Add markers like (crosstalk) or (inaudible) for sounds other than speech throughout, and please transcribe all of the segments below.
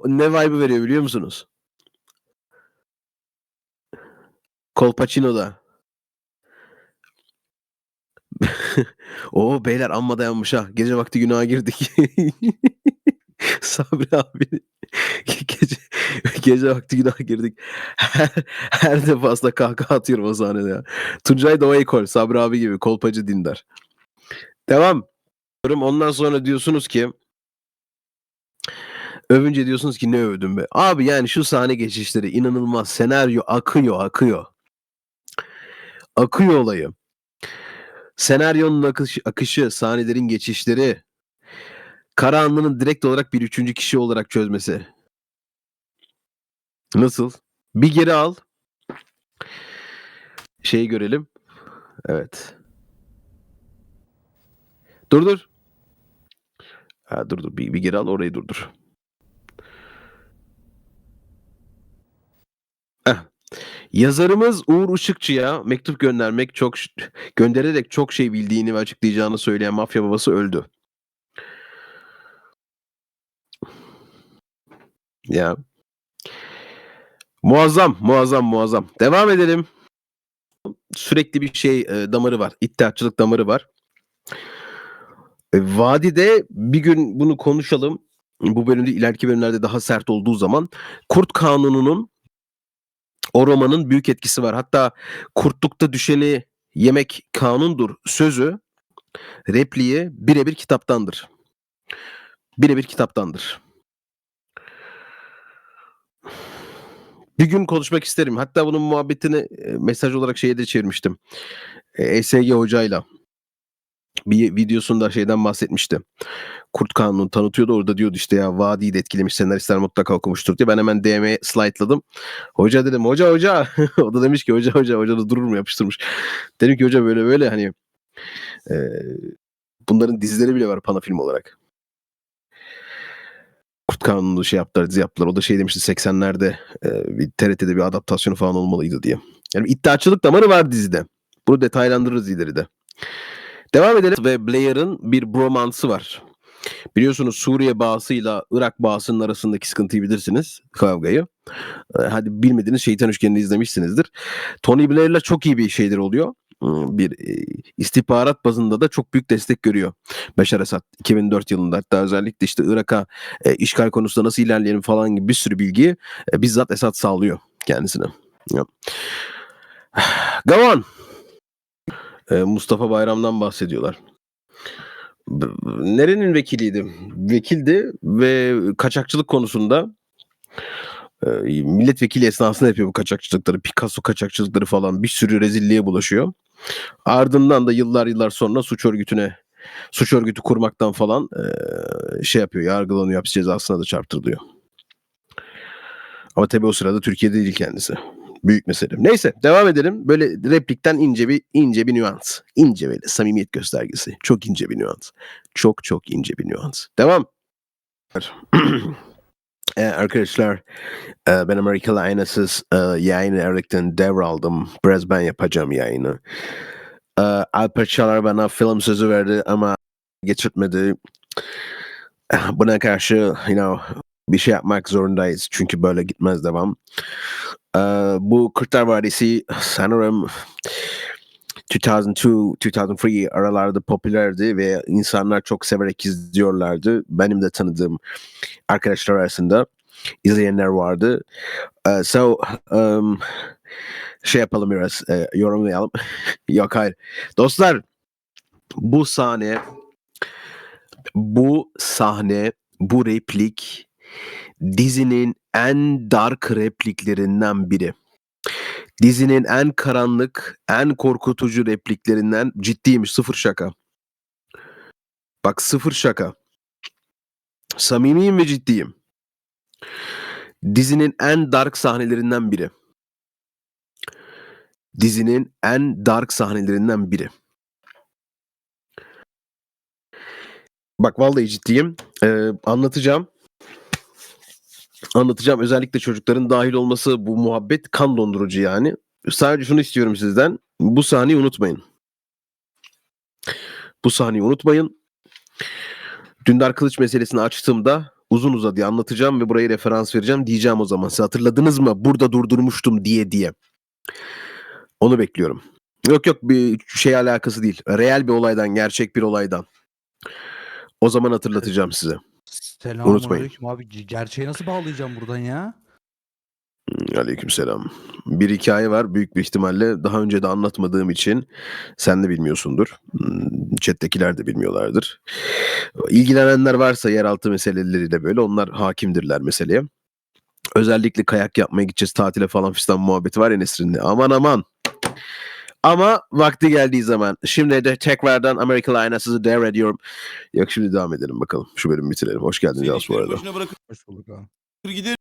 (laughs) ne vibe'ı veriyor biliyor musunuz? Kolpaçino'da. (laughs) Oo beyler amma dayanmış ha. Gece vakti günaha girdik. (laughs) Sabri abi gece, gece vakti günaha girdik. Her, her defasında kahkaha atıyorum o sahnede ya. Tuncay da o ekol. Sabri abi gibi kolpacı dindar. Devam. Ondan sonra diyorsunuz ki övünce diyorsunuz ki ne övdüm be. Abi yani şu sahne geçişleri inanılmaz. Senaryo akıyor akıyor. Akıyor olayı. Senaryonun akışı, akışı sahnelerin geçişleri, Karahanlı'nın direkt olarak bir üçüncü kişi olarak çözmesi. Nasıl? Bir geri al. Şeyi görelim. Evet. Dur dur. Ha, dur dur. Bir, bir geri al orayı durdur. Yazarımız Uğur Işıkçı'ya mektup göndermek çok göndererek çok şey bildiğini ve açıklayacağını söyleyen mafya babası öldü. Ya. Muazzam, muazzam, muazzam. Devam edelim. Sürekli bir şey e, damarı var. İttihatçılık damarı var. E, vadide bir gün bunu konuşalım. Bu bölümde ileriki bölümlerde daha sert olduğu zaman Kurt Kanunu'nun o romanın büyük etkisi var. Hatta kurtlukta düşeni yemek kanundur sözü repliği birebir kitaptandır. Birebir kitaptandır. Bir gün konuşmak isterim. Hatta bunun muhabbetini e, mesaj olarak şeye de çevirmiştim. ESG hocayla bir videosunda şeyden bahsetmişti. Kurt Kanunu tanıtıyordu. Orada diyordu işte ya Vadi'yi de etkilemiş senaristler mutlaka okumuştur diye. Ben hemen DM'ye slaytladım. Hoca dedim hoca hoca. (laughs) o da demiş ki hoca hoca hoca da durur mu yapıştırmış. Dedim ki hoca böyle böyle hani e, bunların dizileri bile var pana film olarak. Kurt Kanunu şey yaptılar, dizi yaptılar. O da şey demişti 80'lerde e, bir TRT'de bir adaptasyonu falan olmalıydı diye. Yani iddiaçılık damarı var dizide. Bunu detaylandırırız ileride. Devam edelim ve Blair'ın bir bromansı var. Biliyorsunuz Suriye bağısıyla Irak bağısının arasındaki sıkıntıyı bilirsiniz. Kavgayı. Hadi bilmediğiniz Şeytan Üçgeni'ni izlemişsinizdir. Tony Blair'la çok iyi bir şeyler oluyor. Bir istihbarat bazında da çok büyük destek görüyor. Beşar Esad 2004 yılında hatta özellikle işte Irak'a e, işgal konusunda nasıl ilerleyelim falan gibi bir sürü bilgiyi e, bizzat Esad sağlıyor kendisine. (sighs) Gavan. E, Mustafa Bayram'dan bahsediyorlar. Nerenin vekiliydi? Vekildi ve kaçakçılık konusunda e, milletvekili esnasında yapıyor bu kaçakçılıkları. Picasso kaçakçılıkları falan bir sürü rezilliğe bulaşıyor. Ardından da yıllar yıllar sonra suç örgütüne suç örgütü kurmaktan falan e, şey yapıyor, yargılanıyor, hapis cezasına da çarptırılıyor. Ama tabii o sırada Türkiye'de değil kendisi. Büyük mesele. Neyse devam edelim. Böyle replikten ince bir ince bir nüans. İnce böyle samimiyet göstergesi. Çok ince bir nüans. Çok çok ince bir nüans. Devam. (clears throat) Ee, arkadaşlar e, ben Amerikalı Aynasız e, yayını Erik'ten devraldım. Biraz ben yapacağım yayını. E, Alper Çalar bana film sözü verdi ama geçirtmedi. Buna karşı you know, bir şey yapmak zorundayız. Çünkü böyle gitmez devam. bu Kurtlar Vadisi sanırım 2002-2003 aralarda popülerdi ve insanlar çok severek izliyorlardı. Benim de tanıdığım arkadaşlar arasında izleyenler vardı. Uh, so um, şey yapalım biraz e, yorumlayalım. (laughs) Yok hayır. Dostlar bu sahne bu sahne bu replik dizinin en dark repliklerinden biri. Dizinin en karanlık, en korkutucu repliklerinden ciddiymiş sıfır şaka. Bak sıfır şaka. Samimiyim ve ciddiyim. Dizinin en dark sahnelerinden biri. Dizinin en dark sahnelerinden biri. Bak vallahi ciddiyim. Ee, anlatacağım. Anlatacağım. Özellikle çocukların dahil olması bu muhabbet kan dondurucu yani. Sadece şunu istiyorum sizden. Bu sahneyi unutmayın. Bu sahneyi unutmayın. Dündar Kılıç meselesini açtığımda uzun uzadıya anlatacağım ve burayı referans vereceğim. Diyeceğim o zaman. Siz hatırladınız mı? Burada durdurmuştum diye diye. Onu bekliyorum. Yok yok bir şey alakası değil. Reel bir olaydan, gerçek bir olaydan. O zaman hatırlatacağım size. Selamünaleyküm abi. Ge- Gerçeğe nasıl bağlayacağım buradan ya? Aleykümselam. Bir hikaye var büyük bir ihtimalle daha önce de anlatmadığım için sen de bilmiyorsundur. Hmm, Chat'tekiler de bilmiyorlardır. İlgilenenler varsa yeraltı meseleleriyle böyle onlar hakimdirler meseleye. Özellikle kayak yapmaya gideceğiz tatile falan fistan muhabbeti var ya Nesrin'le. Aman aman. Ama vakti geldiği zaman şimdi de tekrardan Amerika Line'a sizi devrediyorum. Yok şimdi devam edelim bakalım. Şu bölümü bitirelim. Hoş geldin Yavuz bu arada. bırakır Hoş bulduk abi. gider.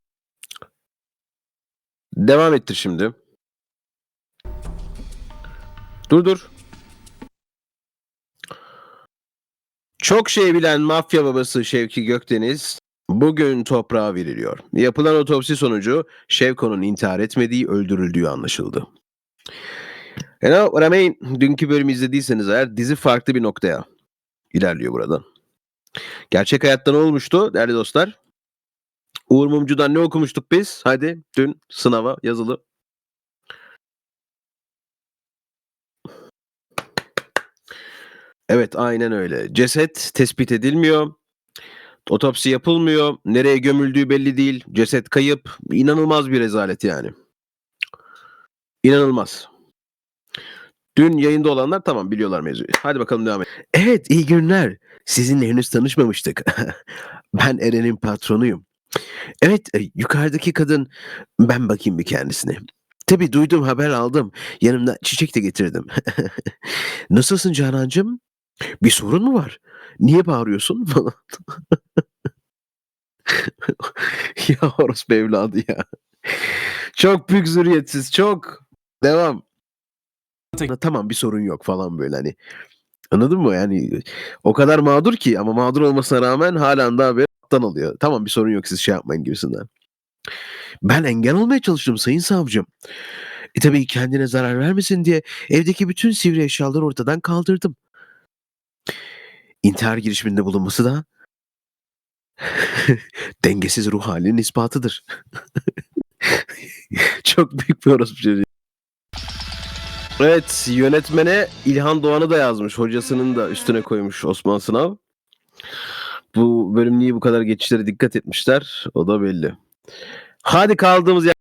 Devam ettir şimdi. Dur dur. Çok şey bilen mafya babası Şevki Gökdeniz bugün toprağa veriliyor. Yapılan otopsi sonucu Şevko'nun intihar etmediği, öldürüldüğü anlaşıldı. You know what? Dünkü bölümü izlediyseniz eğer dizi farklı bir noktaya ilerliyor buradan. Gerçek hayatta ne olmuştu değerli dostlar? Uğur Mumcu'dan ne okumuştuk biz? Hadi dün sınava yazılı. Evet aynen öyle. Ceset tespit edilmiyor. Otopsi yapılmıyor. Nereye gömüldüğü belli değil. Ceset kayıp. İnanılmaz bir rezalet yani. İnanılmaz. Dün yayında olanlar tamam biliyorlar mevzuyu. Hadi bakalım devam et. Evet iyi günler. Sizinle henüz tanışmamıştık. (laughs) ben Eren'in patronuyum. Evet e, yukarıdaki kadın ben bakayım bir kendisine. Tabii duydum haber aldım. Yanımda çiçek de getirdim. (laughs) Nasılsın Canancığım? Bir sorun mu var? Niye bağırıyorsun (laughs) ya orospu evladı ya. Çok büyük zürriyetsiz çok. Devam. Tamam bir sorun yok falan böyle hani. Anladın mı? Yani o kadar mağdur ki ama mağdur olmasına rağmen halen daha bir alttan alıyor. Tamam bir sorun yok siz şey yapmayın gibisinden. Ben engel olmaya çalıştım sayın savcım. E tabii kendine zarar vermesin diye evdeki bütün sivri eşyaları ortadan kaldırdım. İntihar girişiminde bulunması da (laughs) dengesiz ruh halinin ispatıdır. (laughs) Çok büyük bir orospu çocuğu. Evet yönetmene İlhan Doğan'ı da yazmış. Hocasının da üstüne koymuş Osman Sınav. Bu bölüm niye bu kadar geçişlere dikkat etmişler o da belli. Hadi kaldığımız yer